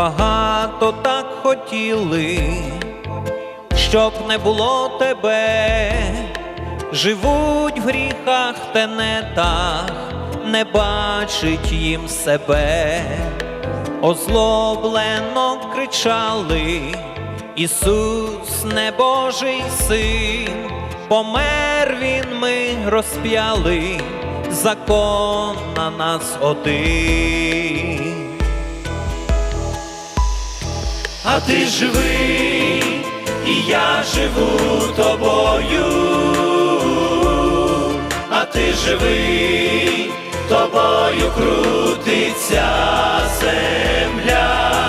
Багато так хотіли, щоб не було тебе, живуть в гріхах тенетах, не бачить їм себе, озлоблено кричали, Ісус, не Божий син, помер він, ми розп'яли, закон на нас один. А ти живий, і я живу тобою, а ти живий, тобою крутиться земля,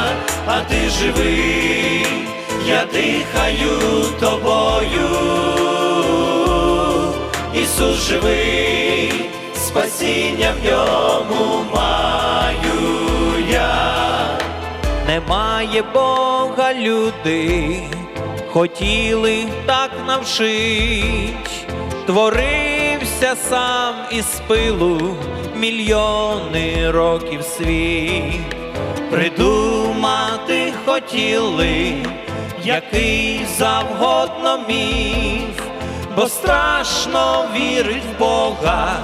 а ти живий, я дихаю тобою, Ісус живий, спасіння в ньому маю Немає Бога люди, хотіли так навшить, творився сам із пилу мільйони років світ, придумати хотіли, який завгодно міф, бо страшно вірить в Бога,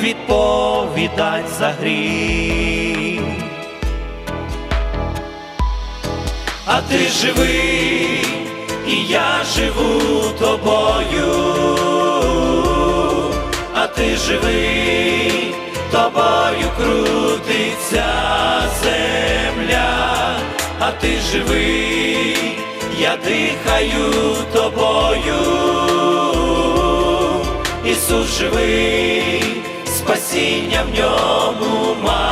відповідать за гріх. А ти живий, і я живу тобою, а ти живий, тобою крутиться земля, а ти живий, я дихаю тобою, Ісус живий, спасіння в ньому маю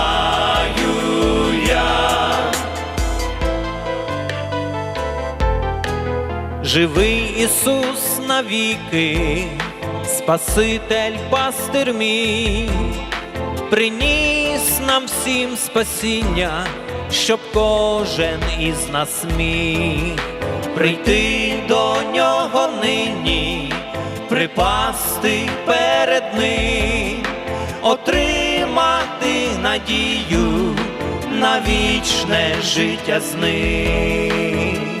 Живий Ісус навіки, Спаситель пастир мій, приніс нам всім спасіння, щоб кожен із нас міг прийти до нього нині, припасти перед ним, отримати надію на вічне життя з ним.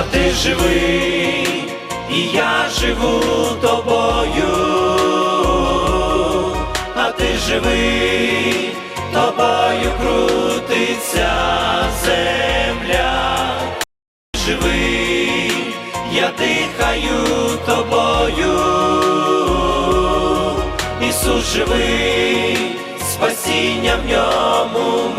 а ти живий, і я живу тобою, а ти живий, тобою крутиться земля, живий, я дихаю тобою, Ісус живий, спасіння в ньому.